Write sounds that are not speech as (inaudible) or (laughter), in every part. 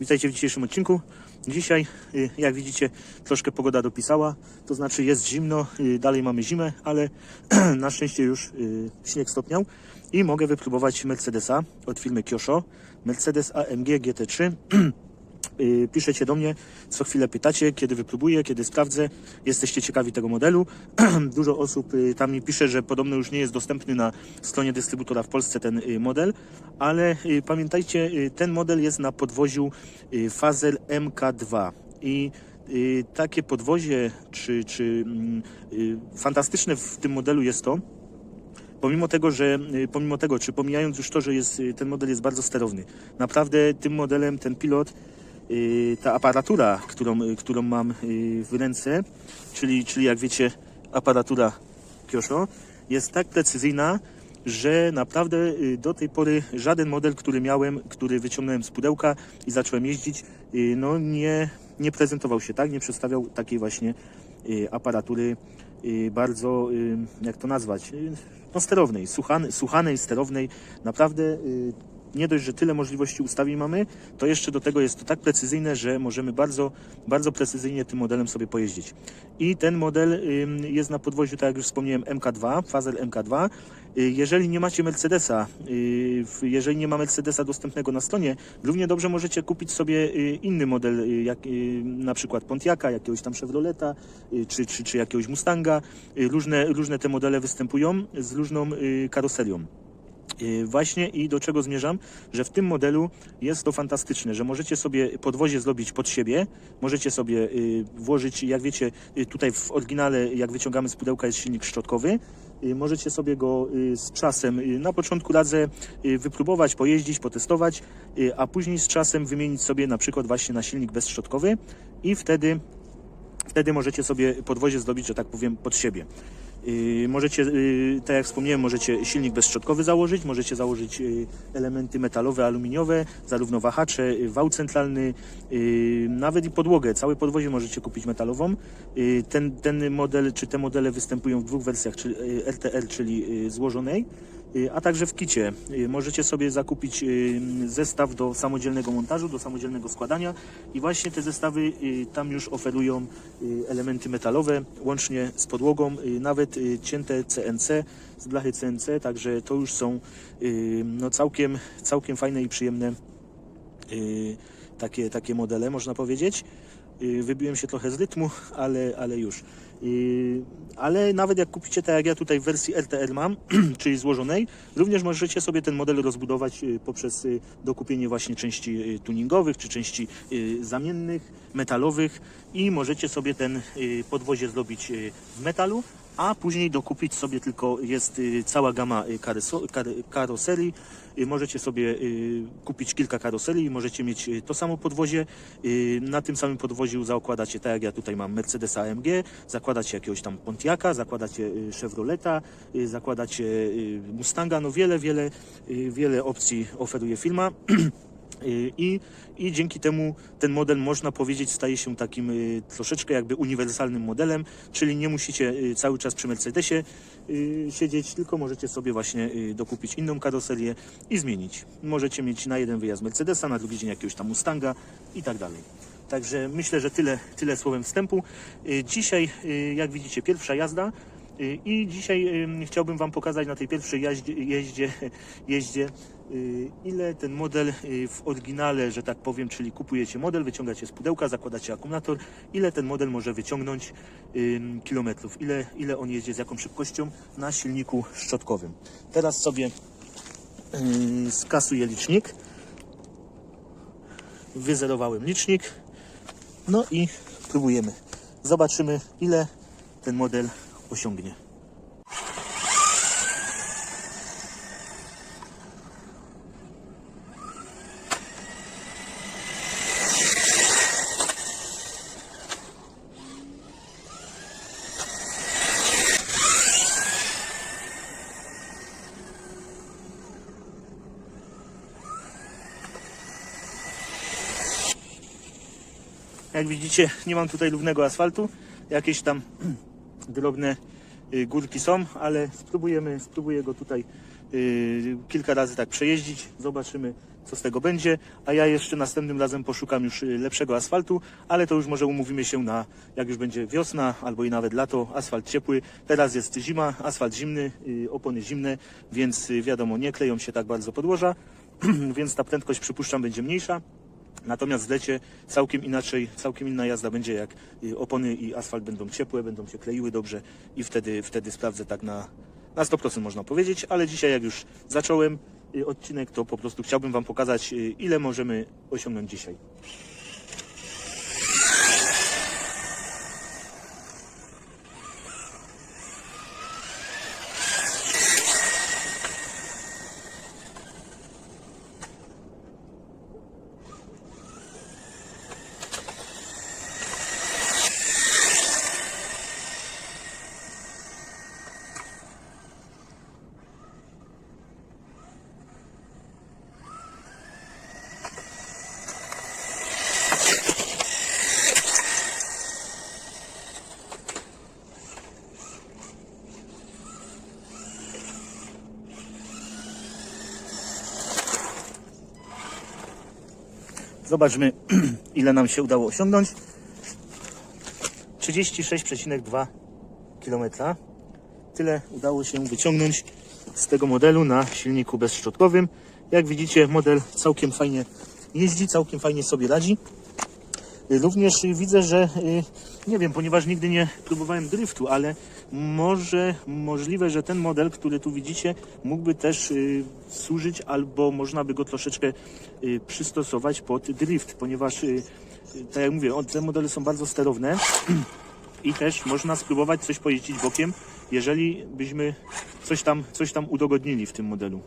Witajcie w dzisiejszym odcinku. Dzisiaj, y, jak widzicie, troszkę pogoda dopisała, to znaczy jest zimno, y, dalej mamy zimę, ale (clears throat) na szczęście już y, śnieg stopniał i mogę wypróbować Mercedesa od firmy Kyosho, Mercedes AMG GT3. (clears throat) Y, Piszecie do mnie, co chwilę pytacie, kiedy wypróbuję, kiedy sprawdzę. Jesteście ciekawi tego modelu. (clears throat) Dużo osób y, tam mi pisze, że podobno już nie jest dostępny na stronie dystrybutora w Polsce ten y, model, ale pamiętajcie, ten model jest na podwoziu Fazel MK2 i takie podwozie, czy, czy mm, fantastyczne w tym modelu jest to, pomimo tego, że pomimo tego, czy pomijając już to, że jest, ten model jest bardzo sterowny, naprawdę tym modelem ten pilot, ta aparatura, którą, y, którą mam y, w ręce, czyli, czyli jak wiecie, aparatura Kyosho, jest tak precyzyjna, że naprawdę y, do tej pory żaden model, który miałem, który wyciągnąłem z pudełka i zacząłem jeździć, y, no nie, nie prezentował się tak, nie przedstawiał takiej właśnie y, aparatury y, bardzo, y, jak to nazwać, y, no sterownej, słuchanej, słuchanej, sterownej. Naprawdę y, nie dość, że tyle możliwości ustawień mamy, to jeszcze do tego jest to tak precyzyjne, że możemy bardzo, bardzo precyzyjnie tym modelem sobie pojeździć. I ten model jest na podwoziu, tak jak już wspomniałem, MK2, Fazel MK2. Y, Jeżeli nie macie Mercedesa, y, jeżeli nie ma Mercedesa dostępnego na stronie, równie dobrze możecie kupić sobie y, inny model, jak na przykład Pontiaca, jakiegoś tam Chevroleta, czy, czy, czy jakiegoś Mustanga. Różne, różne te modele występują z różną karoserią. Yy, Właśnie i do czego zmierzam, że w tym modelu jest to fantastyczne, że możecie sobie podwozie zrobić pod siebie, możecie sobie yy, włożyć, jak wiecie, yy, tutaj w oryginale, jak wyciągamy z pudełka jest silnik szczotkowy, możecie sobie go z czasem, na początku radzę wypróbować, pojeździć, potestować, a później z czasem wymienić sobie na przykład właśnie na silnik bezszczotkowy i wtedy Wtedy możecie sobie podwozie zrobić, że tak powiem, pod siebie. Yy, możecie, yy, tak jak wspomniałem, możecie silnik bezszczotkowy założyć, możecie założyć yy, elementy metalowe, aluminiowe, zarówno wahacze, wał centralny, nawet i podłogę. Całe podwozie możecie kupić metalową. Ten, ten model, czy te modele występują w dwóch wersjach, czyli RTR, czyli złożonej, a także w kicie. Yy, Możecie sobie zakupić yy, zestaw do samodzielnego montażu, do samodzielnego składania i właśnie te zestawy tam już oferują elementy metalowe, łącznie z podłogą, nawet cięte CNC, z blachy CNC, także to już są no całkiem, całkiem fajne i przyjemne takie, takie modele, można powiedzieć. Wybiłem się trochę z rytmu, ale, ale już. Ale nawet jak kupicie, tak jak ja tutaj w wersji RTR mam, (clears throat) czyli złożonej, również możecie sobie ten model rozbudować yy, poprzez yy, dokupienie właśnie części yy, tuningowych, czy części zamiennych, metalowych i możecie sobie ten podwozie zrobić w metalu, a później dokupić sobie tylko, jest y, cała gama y, karoserii. Y, Możecie sobie y, kupić kilka karoserii, możecie mieć y, to samo podwozie. Y, Na tym samym podwoziu zakładacie, tak jak ja tutaj mam Mercedesa AMG, zakładacie jakiegoś tam Pontiaca, zakładacie y, Chevroleta, y, zakładacie y, Mustanga, no wiele, wiele, wiele opcji oferuje firma. (clears throat) I, I dzięki temu ten model, można powiedzieć, staje się takim troszeczkę jakby uniwersalnym modelem, czyli nie musicie cały czas przy Mercedesie siedzieć, tylko możecie sobie właśnie dokupić inną karoserię i zmienić. Możecie mieć na jeden wyjazd Mercedesa, na drugi dzień jakiegoś tam Mustanga i tak dalej. Także myślę, że tyle, tyle słowem wstępu. Y, Dzisiaj, y, jak widzicie, pierwsza jazda. Y, I dzisiaj ym, chciałbym Wam pokazać na tej pierwszej jeździe, (laughs) jeździe, ile ten model w oryginale, że tak powiem, czyli kupujecie model, wyciągacie z pudełka, zakładacie akumulator, ile ten model może wyciągnąć kilometrów, ile, ile on jedzie, z jaką szybkością na silniku szczotkowym. Teraz sobie skasuję licznik. Wyzerowałem licznik. No i próbujemy. Zobaczymy, ile ten model osiągnie. Jak widzicie, nie mam tutaj równego asfaltu. Jakieś tam (clears throat) drobne y, górki są, ale spróbujemy, spróbuję go tutaj y, kilka razy tak przejeździć. Zobaczymy, co z tego będzie, a ja jeszcze następnym razem poszukam już y, lepszego asfaltu, ale to już może umówimy się na, jak już będzie wiosna albo i nawet lato, asfalt ciepły. Teraz jest zima, asfalt zimny, opony zimne, więc wiadomo, nie kleją się tak bardzo podłoża, (clears throat) więc ta prędkość przypuszczam będzie mniejsza. Natomiast w lecie całkiem inaczej, całkiem inna jazda będzie, jak y, opony i asfalt będą ciepłe, będą się kleiły dobrze i wtedy, wtedy sprawdzę tak na, na 100% można powiedzieć, ale dzisiaj jak już zacząłem y, odcinek, to po prostu chciałbym Wam pokazać, y, ile możemy osiągnąć dzisiaj. Zobaczmy, (clears throat) ile nam się udało osiągnąć. 36,2 km. Tyle udało się wyciągnąć z tego modelu na silniku bezszczotkowym. Jak widzicie, model całkiem fajnie jeździ, całkiem fajnie sobie radzi. Y, Również widzę, że y, nie wiem, ponieważ nigdy nie próbowałem driftu, ale może możliwe, że ten model, który tu widzicie, mógłby też y, służyć albo można by go troszeczkę przystosować pod drift, ponieważ tak jak mówię, te modele są bardzo sterowne (clears throat) i też można spróbować coś pojeździć bokiem, jeżeli byśmy coś tam, coś tam udogodnili w tym modelu.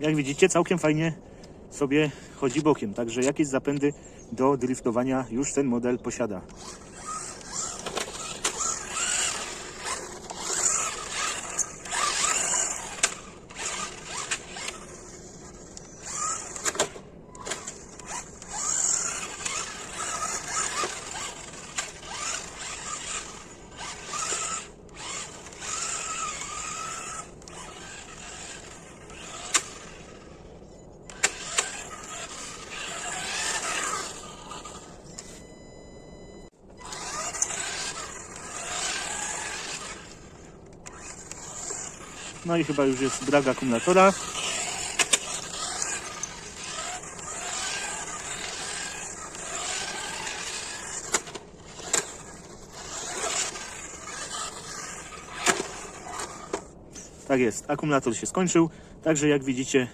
Jak widzicie, całkiem fajnie sobie chodzi bokiem, także jakieś zapędy do driftowania już ten model posiada. No i chyba już jest brak akumulatora. Tak jest, akumulator się skończył, także jak widzicie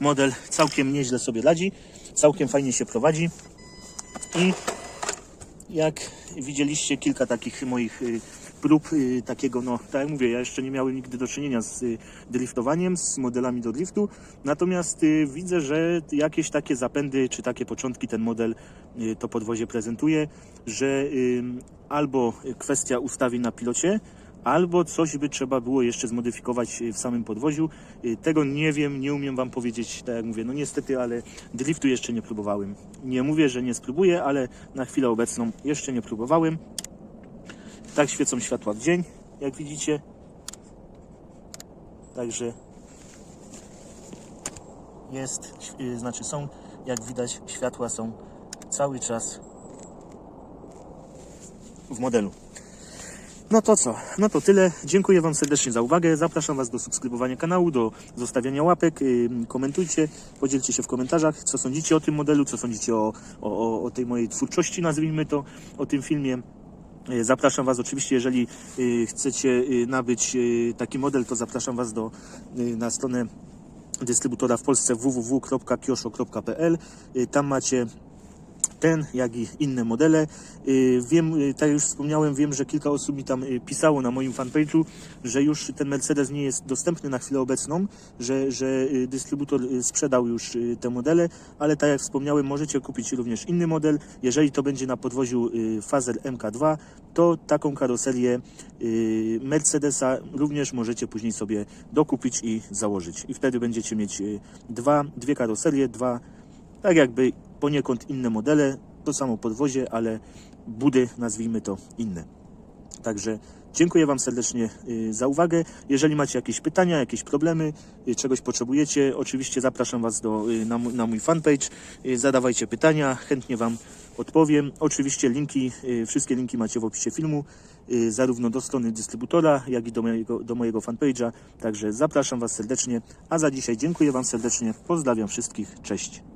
model całkiem nieźle sobie radzi, całkiem fajnie się prowadzi i jak widzieliście kilka takich moich y, prób y, takiego, no tak jak mówię, ja jeszcze nie miałem nigdy do czynienia z y, driftowaniem, z modelami do driftu, natomiast y, widzę, że jakieś takie zapędy czy takie początki ten model to podwozie prezentuje, że albo kwestia ustawień na pilocie, albo coś by trzeba było jeszcze zmodyfikować w samym podwoziu. Tego nie wiem, nie umiem Wam powiedzieć, tak jak mówię, no niestety, ale driftu jeszcze nie próbowałem. Nie mówię, że nie spróbuję, ale na chwilę obecną jeszcze nie próbowałem. Tak świecą światła w dzień, jak widzicie. Także jest, y, znaczy są, jak widać, światła są cały czas w modelu. No to co? No to tyle. Dziękuję Wam serdecznie za uwagę. Zapraszam Was do subskrybowania kanału, do zostawiania łapek. Ym, Komentujcie, podzielcie się w komentarzach, co sądzicie o tym modelu, co sądzicie o, o- o tej mojej twórczości, nazwijmy to, o tym filmie. Y, Zapraszam Was oczywiście, jeżeli y, chcecie y, nabyć taki model, to zapraszam Was do, na stronę dystrybutora w Polsce www.kiosho.pl. Tam macie ten, jak i inne modele. Y, Wiem, y, tak jak już wspomniałem, wiem, że kilka osób mi tam y, pisało na moim fanpage'u, że już ten Mercedes nie jest dostępny na chwilę obecną, że, że dystrybutor sprzedał już te modele, ale tak jak wspomniałem, możecie kupić również inny model. Jeżeli to będzie na podwoziu Fazer MK2, to taką karoserię Mercedesa również możecie później sobie dokupić i założyć. I wtedy będziecie mieć dwa, dwie karoserie, dwa tak jakby poniekąd inne modele, to samo podwozie, ale budy nazwijmy to inne. Także dziękuję Wam serdecznie y, za uwagę. Jeżeli macie jakieś pytania, jakieś problemy, y, czegoś potrzebujecie, oczywiście zapraszam Was do, y, na, na mój fanpage. Zadawajcie pytania, chętnie Wam odpowiem. Oczywiście linki, wszystkie linki macie w opisie filmu, zarówno do strony dystrybutora, jak i do mojego, do mojego fanpage'a. Także zapraszam Was serdecznie. A za dzisiaj dziękuję Wam serdecznie. Pozdrawiam wszystkich. Cześć.